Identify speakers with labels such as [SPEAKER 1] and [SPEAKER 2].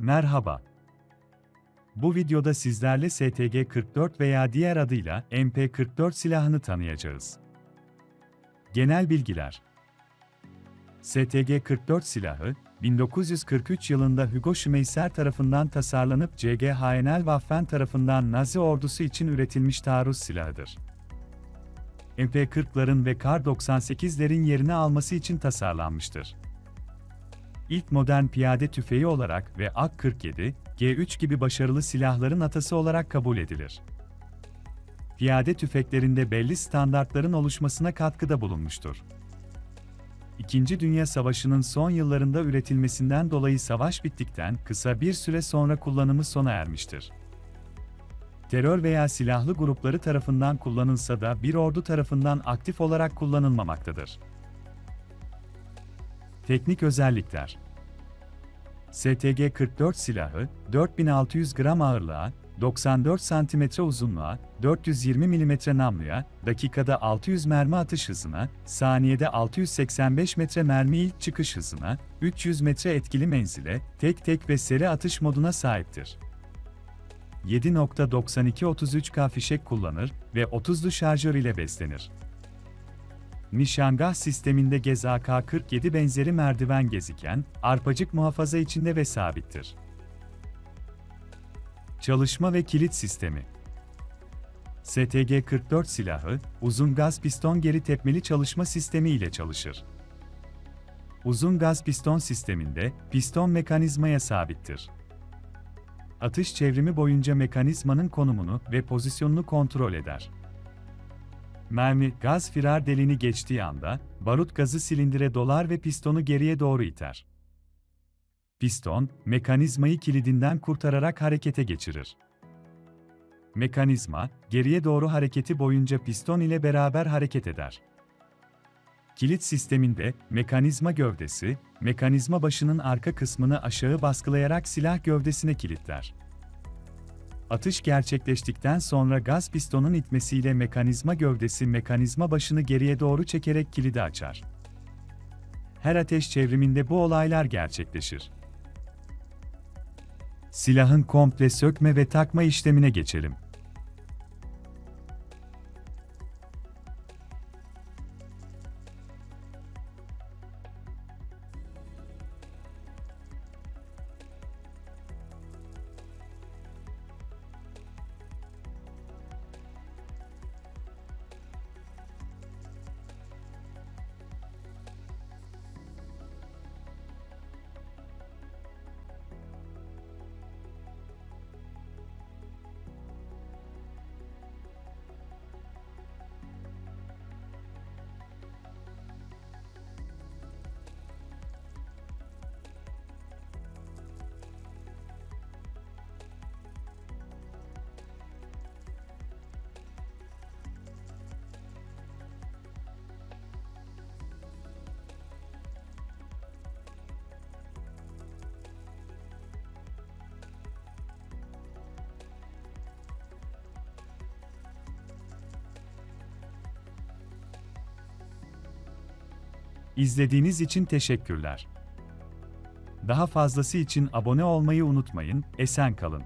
[SPEAKER 1] Merhaba. Bu videoda sizlerle STG-44 veya diğer adıyla MP-44 silahını tanıyacağız. Genel bilgiler STG-44 silahı, 1943 yılında Hugo Schmeisser tarafından tasarlanıp CGHNL Waffen tarafından Nazi ordusu için üretilmiş taarruz silahıdır. MP-40'ların ve Kar-98'lerin yerini alması için tasarlanmıştır. İlk modern piyade tüfeği olarak ve AK-47, G3 gibi başarılı silahların atası olarak kabul edilir. Piyade tüfeklerinde belli standartların oluşmasına katkıda bulunmuştur. İkinci Dünya Savaşı'nın son yıllarında üretilmesinden dolayı savaş bittikten kısa bir süre sonra kullanımı sona ermiştir. Terör veya silahlı grupları tarafından kullanılsa da bir ordu tarafından aktif olarak kullanılmamaktadır. Teknik özellikler STG-44 silahı, 4600 gram ağırlığa, 94 cm uzunluğa, 420 mm namluya, dakikada 600 mermi atış hızına, saniyede 685 metre mermi ilk çıkış hızına, 300 metre etkili menzile, tek tek ve seri atış moduna sahiptir. 7.92-33K fişek kullanır ve 30'lu şarjör ile beslenir. Nişangah sisteminde Gez AK-47 benzeri merdiven geziken, arpacık muhafaza içinde ve sabittir. Çalışma ve kilit sistemi STG-44 silahı, uzun gaz piston geri tepmeli çalışma sistemi ile çalışır. Uzun gaz piston sisteminde, piston mekanizmaya sabittir. Atış çevrimi boyunca mekanizmanın konumunu ve pozisyonunu kontrol eder. Mermi, gaz firar deliğini geçtiği anda, barut gazı silindire dolar ve pistonu geriye doğru iter. Piston, mekanizmayı kilidinden kurtararak harekete geçirir. Mekanizma, geriye doğru hareketi boyunca piston ile beraber hareket eder. Kilit sisteminde, mekanizma gövdesi, mekanizma başının arka kısmını aşağı baskılayarak silah gövdesine kilitler. Atış gerçekleştikten sonra gaz pistonun itmesiyle mekanizma gövdesi mekanizma başını geriye doğru çekerek kilidi açar. Her ateş çevriminde bu olaylar gerçekleşir. Silahın komple sökme ve takma işlemine geçelim. İzlediğiniz için teşekkürler. Daha fazlası için abone olmayı unutmayın, esen kalın.